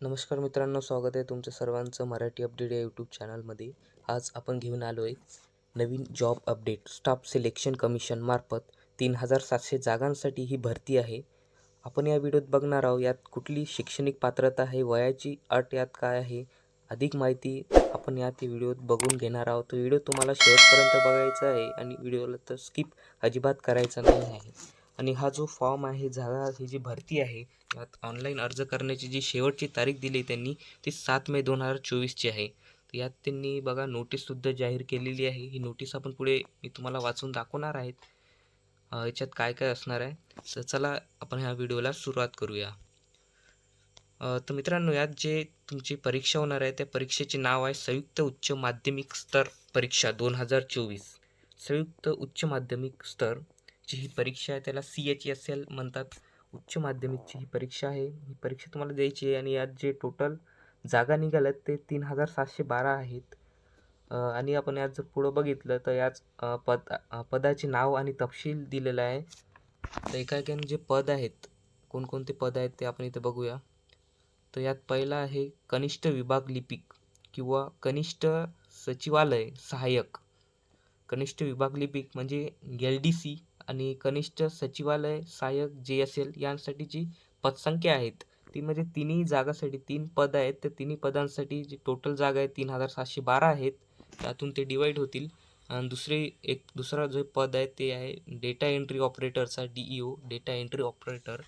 नमस्कार मित्रांनो स्वागत आहे तुमचं सर्वांचं मराठी अपडेट या यूट्यूब चॅनलमध्ये आज आपण घेऊन आलो आहे नवीन जॉब अपडेट स्टाफ सिलेक्शन कमिशनमार्फत तीन हजार सातशे जागांसाठी ही भरती आहे. आपण या व्हिडिओत बघणार आहोत यात कुठली शैक्षणिक पात्रता आहे वयाची अट यात काय आहे अधिक माहिती आपण यात व्हिडिओत बघून घेणार आहोत. तो व्हिडिओ तुम्हाला शेवटपर्यंत बघायचा आहे आणि व्हिडिओला तर स्किप अजिबात करायचा नाही आहे. आणि हा जो फॉर्म आहे झाला ही जी भरती आहे यात ऑनलाईन अर्ज करण्याची जी शेवटची तारीख दिली त्यांनी ती सात मे दोन हजार चोवीसची आहे. तर यात त्यांनी बघा नोटीससुद्धा जाहीर केलेली आहे. ही नोटीस आपण पुढे मी तुम्हाला वाचून दाखवणार आहेत. याच्यात काय काय असणार आहे? तर चला आपण ह्या व्हिडिओला सुरुवात करूया. तर मित्रांनो यात जे तुमची परीक्षा होणार आहे त्या परीक्षेचे नाव आहे संयुक्त उच्च माध्यमिक स्तर परीक्षा दोन हजार चोवीस. संयुक्त उच्च माध्यमिक स्तर जी ही परीक्षा आहे त्याला सी एच एस एल म्हणतात. उच्च माध्यमिकची ही परीक्षा आहे. ही परीक्षा तुम्हाला द्यायची आहे आणि यात जे टोटल जागा निघाल्यात ते तीन हजार सातशे बारा आहेत. आणि आपण यात जर पुढं बघितलं तर याच पद पदाचे नाव आणि तपशील दिलेलं आहे. तर एका एकाने जे पद आहेत कोणकोणते पद आहेत ते आपण इथे बघूया. तर यात पहिला आहे कनिष्ठ विभाग लिपिक किंवा कनिष्ठ सचिवालय सहाय्यक. कनिष्ठ विभाग लिपिक म्हणजे एल डी सी आणि कनिष्ठ सचिवालय सहाय्यक जे एस एल यांसाठीची पदसंख्या आहेत ती म्हणजे तिन्ही जागासाठी तीन पद आहेत. त्या तिन्ही पदांसाठी जी टोटल जागा आहे तीन हजार सातशे बारा आहेत. त्यातून ते डिवाईड होतील. आणि दुसरे एक दुसरा जो पद आहे ते आहे data entry ऑपरेटरचा D E O data entry operator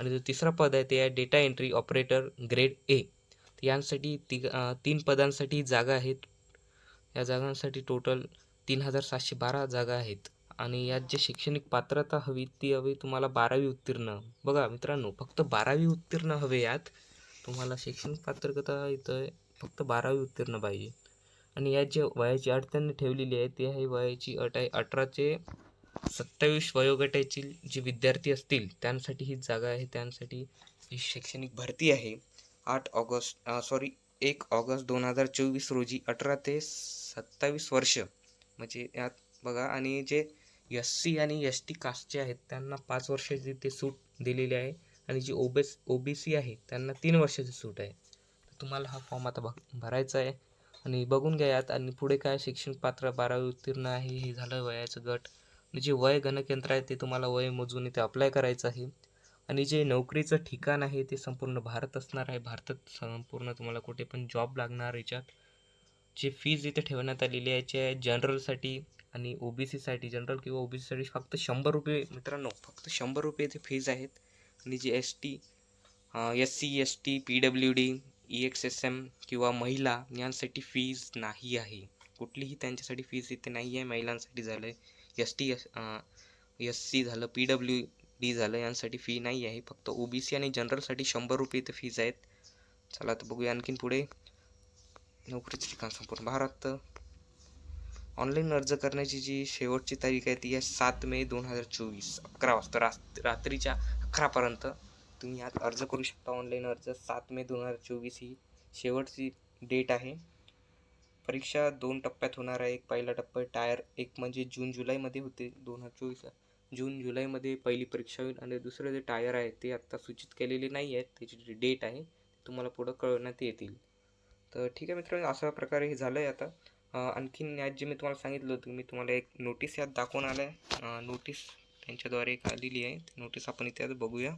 आणि जो तिसरा पद आहे ते आहे data entry operator grade A यांसाठी ती तीन पदांसाठी जागा आहेत. या जागांसाठी टोटल तीन हजार सातशे बारा जागा आहेत. आणि यात जे शैक्षणिक पात्रता हवी ती हवी तुम्हाला बारावी उत्तीर्ण. बघा मित्रांनो फक्त बारावी उत्तीर्ण हवे यात. तुम्हाला शैक्षणिक पात्रता इथं फक्त बारावी उत्तीर्ण पाहिजे. आणि यात जे वयाची अट त्यांनी ठेवलेली आहे ती आहे वयाची अट आहे अठरा ते सत्तावीस वयोगटातील जे विद्यार्थी असतील त्यांसाठी ही जागा आहे. त्यांसाठी ही शैक्षणिक भरती आहे. आठ ऑगस्ट सॉरी एक ऑगस्ट दोन हजार चोवीस रोजी अठरा ते सत्तावीस वर्ष. म्हणजे यात बघा आणि जे एस सी आणि एस टी कास्टचे आहेत. त्यांना पाच वर्षाची ते सूट दिलेली आहे. आणि जी ओबेस ओ बी सी आहे त्यांना तीन वर्षाची सूट आहे. तुम्हाला हा फॉर्म आता भग भरायचा आहे. आणि बघून घ्या यात. आणि पुढे काय शिक्षण पात्र बारावी उत्तीर्ण आहे हे झालं वयाचं गट. आणि जे वय गणकेंद्र आहे ते तुम्हाला वय मोजून इथे अप्लाय करायचं आहे. आणि जे नोकरीचं ठिकाण आहे ते संपूर्ण भारत असणार आहे. भारतात संपूर्ण तुम्हाला कुठे पण जॉब लागणार याच्यात. जे फीज इथे ठेवण्यात आलेली आहे जे जनरलसाठी आणि ओ बी सीसाठी जनरल किंवा ओ बी सीसाठी फक्त शंभर रुपये मित्रांनो फक्त शंभर रुपये इथे फीज आहेत. आणि जे S T S C S T P W D E X S M किंवा महिला यांसाठी फीज नाही आहे. कुठलीही त्यांच्यासाठी फीज इथे नाही आहे. महिलांसाठी झालं आहे S T S S C झालं पी डब्ल्यू डी झालं यांसाठी फी नाही आहे. फक्त ओ बी सी आणि जनरलसाठी शंभर रुपये इथे फीज आहेत. चला तर बघूया आणखीन पुढे. नोकरीचे ठिकाण संपूर्ण भारत. ऑनलाईन अर्ज करण्याची जी शेवटची तारीख आहे ती आहे सात मे दोन हजार चोवीस अकरा वाजता रात रात्रीच्या अकरापर्यंत तुम्ही यात अर्ज करू शकता. ऑनलाईन अर्ज सात मे दोन हजार चोवीस ही शेवटची डेट आहे. परीक्षा दोन टप्प्यात होणार आहे. एक पहिला टप्पा टायर एक म्हणजे जून जुलैमध्ये होते दोन हजार चोवीस जून जुलैमध्ये पहिली परीक्षा होईल आणि दुसरं जे टायर आहे ते आत्ता सूचित केलेले नाही आहेत. त्याची जी डेट आहे तुम्हाला पुढं कळवण्यात येतील. तर ठीक आहे मित्रांनो अशा प्रकारे हे झालं आहे आता. आणखीन यात जे मी तुम्हाला सांगितलं होतं मी तुम्हाला एक नोटीस यात दाखवून आलं आहे नोटीस त्यांच्याद्वारे एक आलेली आहे. ती नोटीस आपण इथे आता बघूया.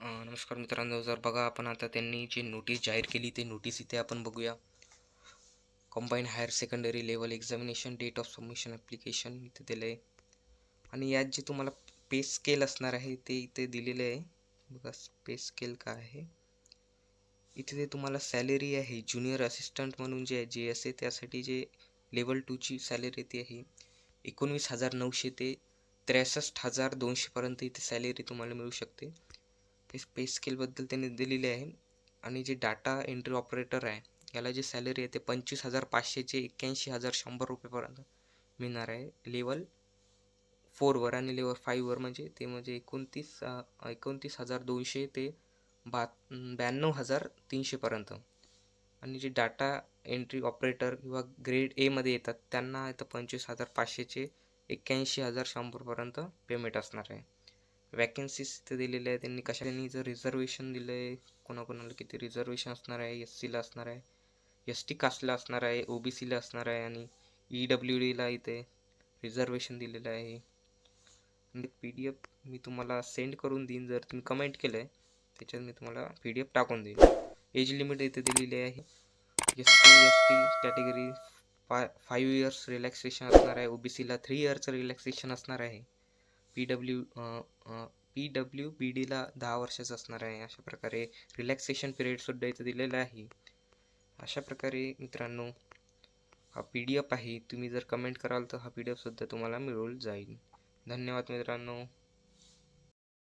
नमस्कार मित्रांनो. जर बघा आपण आता त्यांनी जी नोटीस जाहीर केली ते नोटीस इथे आपण बघूया. Combined higher secondary level examination date of submission application इथे दिलं आहे आणि यात जे तुम्हाला स्पेस स्केल असणार आहे ते इथे दिलेले आहे. बघा स्पेस स्केल काय आहे? इथे ते तुम्हाला सॅलरी आहे. ज्युनियर असिस्टंट म्हणून जे आहे जे एस आहे त्यासाठी जे लेवल टूची सॅलरी ती आहे. एकोणवीस हजार नऊशे ते त्रेसष्ट हजार दोनशेपर्यंत इथे सॅलरी तुम्हाला मिळू शकते. ते पे स्केलबद्दल त्यांनी दिलेले आहे. आणि जे डाटा एंट्री ऑपरेटर आहे याला जी सॅलरी आहे ते पंचवीस हजार पाचशेचे एक्क्याऐंशी हजार शंभर रुपयेपर्यंत मिळणार आहे. लेवल फोरवर आणि लेवल फाईव्हवर म्हणजे ते म्हणजे एकोणतीस एकोणतीस हजार दोनशे ते बा ब्याण्णव हजार तीनशेपर्यंत आणि जे डाटा एंट्री ऑपरेटर किंवा ग्रेड एमध्ये येतात त्यांना इथं पंचवीस हजार पाचशेचे एक्क्याऐंशी हजार शंभरपर्यंत पेमेंट असणार आहे. वॅकन्सीज इथे दिलेल्या आहे त्यांनी कशा त्यांनी जर रिझर्वेशन दिलं आहे कोणाकोणाला किती रिझर्वेशन असणार आहे एस सीला असणार आहे एस टी कास्टला असणार आहे ओ बी सीला असणार आहे आणि ई डब्ल्यू डीला इथे रिझर्वेशन दिलेलं आहे. पी डी एफ मी तुम्हाला सेंड करून देईन. जर तुम्ही कमेंट केलं आहे त्याच्यात मी तुम्हाला पी डी एफ टाकून देईन. एज लिमिट इथे दिलेली आहे. S T S T category फा फाईव्ह इयर्स रिलॅक्सेशन असणार आहे. ओ बी सीला थ्री इयर्सचं रिलॅक्सेशन असणार आहे. P W P W B डीला दहा वर्षाचं असणार आहे. अशा प्रकारे रिलॅक्सेशन पिरियडसुद्धा इथं दिलेलं आहे. अशा प्रकारे मित्रांनो हा पी डी एफ आहे. तुम्ही जर कमेंट कराल तर हा पी डी एफसुद्धा तुम्हाला मिळून जाईल. धन्यवाद मित्रांनो.